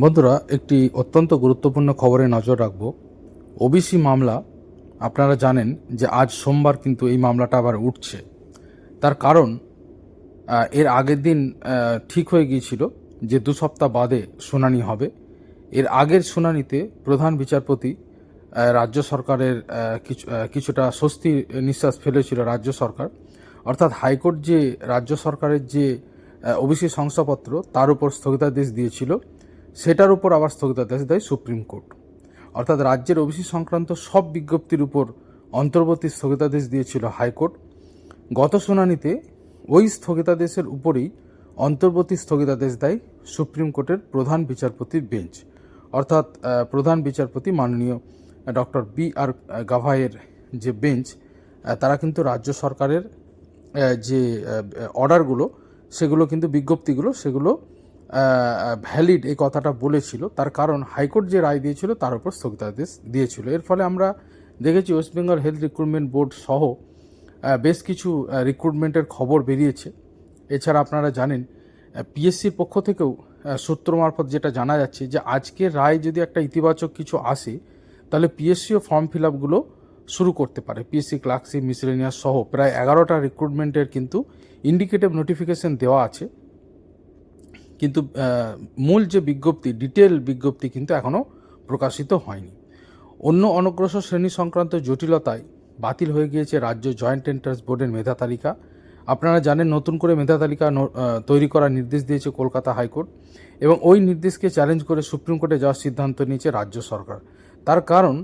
বন্ধুরা, একটি অত্যন্ত গুরুত্বপূর্ণ খবরে নজর রাখব। ওবিসি মামলা, আপনারা জানেন যে আজ সোমবার কিন্তু এই মামলাটা আবার উঠছে। তার কারণ এর আগের দিন ঠিক হয়ে গিয়েছিল যে দু সপ্তাহ বাদে শুনানি হবে। এর আগের শুনানিতে প্রধান বিচারপতি রাজ্য সরকারের কিছু কিছুটা স্বস্তি নিঃশ্বাস ফেলেছিল রাজ্য সরকার। অর্থাৎ হাইকোর্ট যে রাজ্য সরকারের যে ওবিসি শংসাপত্র, তার উপর স্থগিতাদেশ দিয়েছিল। সেটার উপর আবার স্থগিতাদেশ দেয় সুপ্রিম কোর্ট। অর্থাৎ রাজ্যের ওবিসি সংক্রান্ত সব বিজ্ঞপ্তির উপর অন্তর্বর্তী স্থগিতাদেশ দিয়েছিল হাইকোর্ট। গত শুনানিতে ওই স্থগিতাদেশের উপরেই অন্তর্বর্তী স্থগিতাদেশ দেয় সুপ্রিম কোর্টের প্রধান বিচারপতির বেঞ্চ। অর্থাৎ প্রধান বিচারপতি মাননীয় ডক্টর বি আর গাভাইয়ের যে বেঞ্চ তারা কিন্তু রাজ্য সরকারের যে অর্ডারগুলো, সেগুলো কিন্তু, বিজ্ঞপ্তিগুলো, সেগুলো ভ্যালিড এই কথাটা বলেছিল। তার কারণ হাইকোর্ট যে রায় দিয়েছিল, তার উপর স্থগিতাদেশ দিয়েছিল। এর ফলে আমরা দেখেছি West Bengal health recruitment board সহ বেশ কিছু রিক্রুটমেন্টের খবর বেরিয়েছে। এছাড়া আপনারা জানেন পিএসসির পক্ষ থেকেও সূত্র মারফত যেটা জানা যাচ্ছে যে, আজকের রায় যদি একটা ইতিবাচক কিছু আসে, তাহলে পিএসসিও ফর্ম ফিল আপগুলো শুরু করতে পারে। পিএসসি ক্লার্কশিপ মিসলেনিয়াস সহ প্রায় এগারোটা রিক্রুটমেন্টের কিন্তু ইন্ডিকেটিভ নোটিফিকেশন দেওয়া আছে। কিন্তু মূল যে বিজ্ঞপ্তি ডিটেল বিজ্ঞপ্তি কিন্তু এখনও প্রকাশিত হয়নি। অন্য অনগ্রসর শ্রেণি সংক্রান্ত জটিলতায় বাতিল হয়ে গিয়েছে রাজ্য জয়েন্ট এন্ট্রান্স বোর্ডের মেধা তালিকা। আপনারা জানেন, নতুন করে মেধা তালিকা তৈরি করার নির্দেশ দিয়েছে কলকাতা হাইকোর্ট এবং ওই নির্দেশকে চ্যালেঞ্জ করে সুপ্রিম কোর্টে যাওয়ার সিদ্ধান্ত নিয়েছে রাজ্য সরকার। তার কারণ,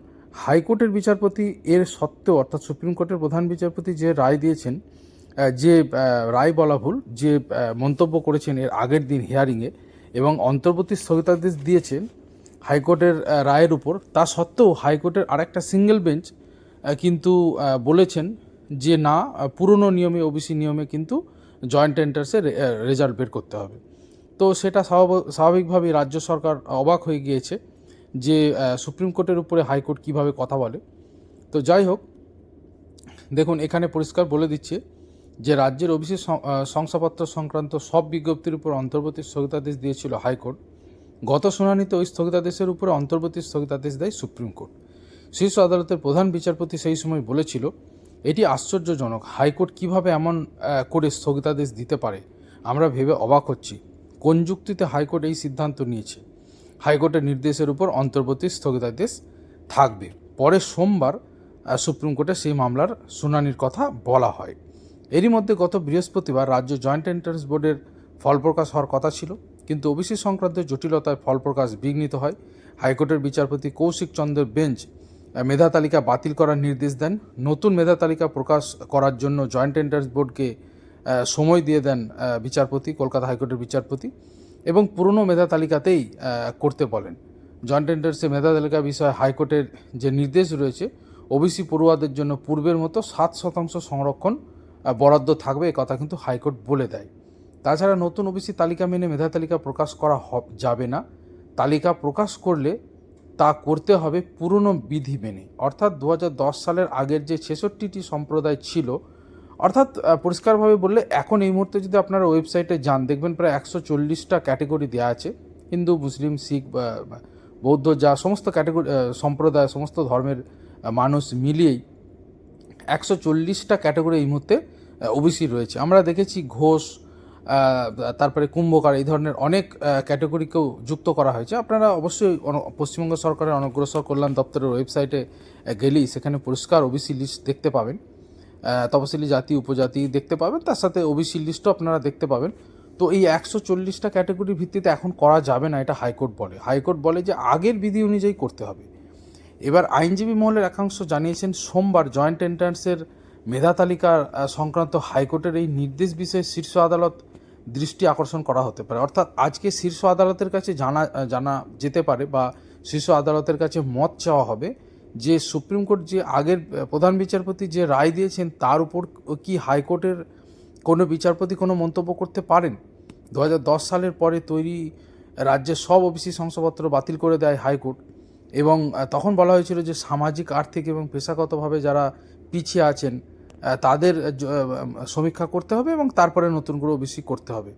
হাইকোর্টের বিচারপতি এর সত্ত্বেও, অর্থাৎ সুপ্রিম কোর্টের প্রধান বিচারপতি যে রায় দিয়েছেন যে রায় বলা ভুল, যে মন্তব্য করেছেন এর আগের দিন হিয়ারিংয়ে এবং অন্তর্বর্তী স্থগিতাদেশ দিয়েছেন হাইকোর্টের রায়ের উপর, তা সত্ত্বেও হাইকোর্টের আরেকটা সিঙ্গেল বেঞ্চ কিন্তু বলেছেন যে না, পুরনো নিয়মে ওবিসি নিয়মে কিন্তু জয়েন্ট এন্টার্সের রেজাল্ট বের করতে হবে। তো সেটা স্বাভাব- স্বাভাবিকভাবেই রাজ্য সরকার অবাক হয়ে গিয়েছে যে সুপ্রিম কোর্টের উপরে হাইকোর্ট কীভাবে কথা বলে। তো যাই হোক, দেখুন, এখানে পরিষ্কার বলে দিচ্ছে যে রাজ্যের ওবিসি শংসাপত্র সংক্রান্ত সব বিজ্ঞপ্তির উপর অন্তর্বর্তী স্থগিতাদেশ দিয়েছিল হাইকোর্ট। গত শুনানিতে ওই স্থগিতাদেশের উপরে অন্তর্বর্তী স্থগিতাদেশ দেয় সুপ্রিম কোর্ট। শীর্ষ আদালতের প্রধান বিচারপতি সেই সময় বলেছিল, এটি আশ্চর্যজনক। হাইকোর্ট কীভাবে এমন করে স্থগিতাদেশ দিতে পারে? আমরা ভেবে অবাক হচ্ছি। কোন যুক্তিতে হাইকোর্ট এই সিদ্ধান্ত নিয়েছে? হাইকোর্টের নির্দেশের উপর অন্তর্বর্তী স্থগিতাদেশ থাকবে। পরে সোমবার সুপ্রিম কোর্টে সেই মামলার শুনানির কথা বলা হয়। এরই মধ্যে গত বৃহস্পতিবার রাজ্য জয়েন্ট এন্ট্রান্স বোর্ডের ফল প্রকাশ হওয়ার কথা ছিল, কিন্তু ওবিসি সংক্রান্ত জটিলতায় ফল প্রকাশ বিঘ্নিত হয়। হাইকোর্টের বিচারপতি কৌশিক চন্দ্রের বেঞ্চ মেধা তালিকা বাতিল করার নির্দেশ দেন। নতুন মেধা তালিকা প্রকাশ করার জন্য জয়েন্ট এন্ট্রান্স বোর্ডকে সময় দিয়ে দেন বিচারপতি, কলকাতা হাইকোর্টের বিচারপতি, এবং পুরনো মেধা তালিকাতেই করতে বলেন। জয়েন্ট এন্ট্রান্সে মেধা তালিকা বিষয়ে হাইকোর্টের যে নির্দেশ রয়েছে, ওবিসি পড়ুয়াদের জন্য পূর্বের মতো সাত শতাংশ সংরক্ষণ বরাদ্দ থাকবে, এ কথা কিন্তু হাইকোর্ট বলে দেয়। তাছাড়া নতুন ওবিসি তালিকা মেনে মেধা তালিকা প্রকাশ করা যাবে না। তালিকা প্রকাশ করলে তা করতে হবে পুরনো বিধি মেনে। অর্থাৎ দু হাজার দশ সালের আগের যে ছেষট্টিটি সম্প্রদায় ছিল, অর্থাৎ পরিষ্কারভাবে বললে এখন এই মুহূর্তে যদি আপনারা ওয়েবসাইটে যান, দেখবেন প্রায় একশো চল্লিশটা ক্যাটেগরি দেওয়া আছে। হিন্দু, মুসলিম, শিখ বৌদ্ধ, যা সমস্ত ক্যাটেগরি সম্প্রদায়, সমস্ত ধর্মের মানুষ মিলিয়েই একশো চল্লিশটা ক্যাটাগরি এই মুহূর্তে ওবিসি রয়েছে। আমরা দেখেছি ঘোষ তারপরে কুম্ভকার, এই ধরনের অনেক ক্যাটাগরিকেও যুক্ত করা হয়েছে। আপনারা অবশ্যই পশ্চিমবঙ্গ সরকারের অনগ্রসর কল্যাণ দপ্তরের ওয়েবসাইটে গেলেই সেখানে পরিষ্কার ওবিসি লিস্ট দেখতে পাবেন। তপশিলি জাতি, উপজাতি দেখতে পাবেন। তার সাথে ওবিসি লিস্টও আপনারা দেখতে পাবেন। তো এই একশো চল্লিশটা ক্যাটাগরির ভিত্তিতে এখন করা যাবে না, এটা হাইকোর্ট বলে। হাইকোর্ট বলে যে আগের বিধি অনুযায়ী করতে হবে। এবার আইনজীবী মহলের একাংশ জানিয়েছেন, সোমবার জয়েন্ট এন্ট্রান্সের মেধা তালিকা সংক্রান্ত হাইকোর্টের এই নির্দেশ বিষয়ে শীর্ষ আদালত দৃষ্টি আকর্ষণ করা হতে পারে। অর্থাৎ আজকে শীর্ষ আদালতের কাছে জানা জানা যেতে পারে বা শীর্ষ আদালতের কাছে মত চাওয়া হবে যে সুপ্রিম কোর্ট যে আগের প্রধান বিচারপতি যে রায় দিয়েছেন, তার উপর কি হাইকোর্টের কোনো বিচারপতি কোনো মন্তব্য করতে পারেন? দু হাজার দশ সালের পরে তৈরি রাজ্যের সব ওবিসি শংসাপত্র বাতিল করে দেয় হাইকোর্ট। এবং তখন বলা হয়েছিল যে সামাজিক, আর্থিক এবং পেশাগতভাবে যারা পিছিয়ে আছেন তাদের সমীক্ষা করতে হবে এবং তারপরে নতুন করে ওবিসি করতে হবে।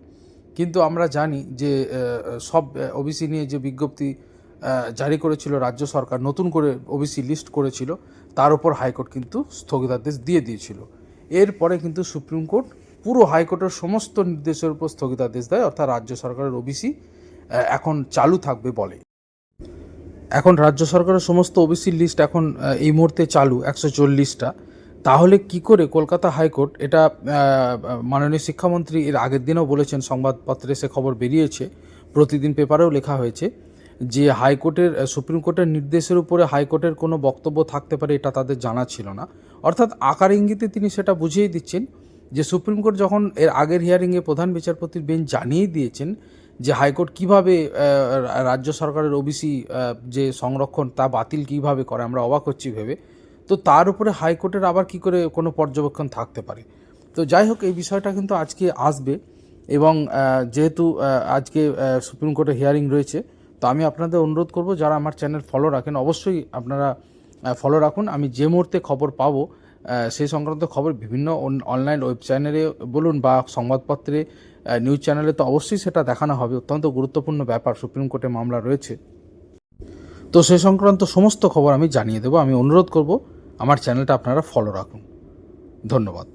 কিন্তু আমরা জানি যে সব ওবিসি নিয়ে যে বিজ্ঞপ্তি জারি করেছিল রাজ্য সরকার, নতুন করে ওবিসি লিস্ট করেছিল, তার উপর হাইকোর্ট কিন্তু স্থগিতাদেশ দিয়ে দিয়েছিল। এরপরে কিন্তু সুপ্রিম কোর্ট পুরো হাইকোর্টের সমস্ত নির্দেশের উপর স্থগিতাদেশ দেয়, অর্থাৎ রাজ্য সরকারের ওবিসি এখন চালু থাকবে বলে। এখন রাজ্য সরকারের সমস্ত ওবিসি লিস্ট এখন এই মুহূর্তে চালু, একশো চল্লিশটা। তাহলে কি করে কলকাতা হাইকোর্ট, এটা মাননীয় শিক্ষামন্ত্রী এর আগের দিনও বলেছেন, সংবাদপত্রে সে খবর বেরিয়েছে, প্রতিদিন পেপারেও লেখা হয়েছে, যে হাইকোর্টের সুপ্রিম কোর্টের নির্দেশের উপরে হাইকোর্টের কোনো বক্তব্য থাকতে পারে এটা তাদের জানা ছিল না। অর্থাৎ আকার ইঙ্গিতে তিনি সেটা বুঝিয়ে দিচ্ছেন যে, সুপ্রিম কোর্ট যখন এর আগের হিয়ারিংয়ে প্রধান বিচারপতির বেঞ্চ জানিয়ে দিয়েছেন যে হাইকোর্ট কীভাবে রাজ্য সরকারের ওবিসি যে সংরক্ষণ তা বাতিল কীভাবে করে, আমরা অবাক হচ্ছি ভেবে। তো তার উপরে হাইকোর্টের আবার কি করে কোনো পর্যবেক্ষণ থাকতে পারে? তো যাই হোক, এই বিষয়টা কিন্তু আজকে আসবে এবং যেহেতু আজকে সুপ্রিম কোর্টে হিয়ারিং রয়েছে, তো আমি আপনাদের অনুরোধ করব, যারা আমার চ্যানেল ফলো রাখেন, অবশ্যই আপনারা ফলো রাখুন। আমি যে মুহূর্তে খবর পাবো সেই সংক্রান্ত খবর বিভিন্ন অনলাইন ওয়েব চ্যানেলে বলুন বা সংবাদপত্রে নিউজ চ্যানেলে তো অবশ্যই সেটা দেখানো হবে। অত্যন্ত গুরুত্বপূর্ণ ব্যাপার, সুপ্রিম কোর্টে মামলা রয়েছে। তো সে সংক্রান্ত সমস্ত খবর আমি জানিয়ে দেবো। আমি অনুরোধ করব, আমার চ্যানেলটা আপনারা ফলো রাখুন। ধন্যবাদ।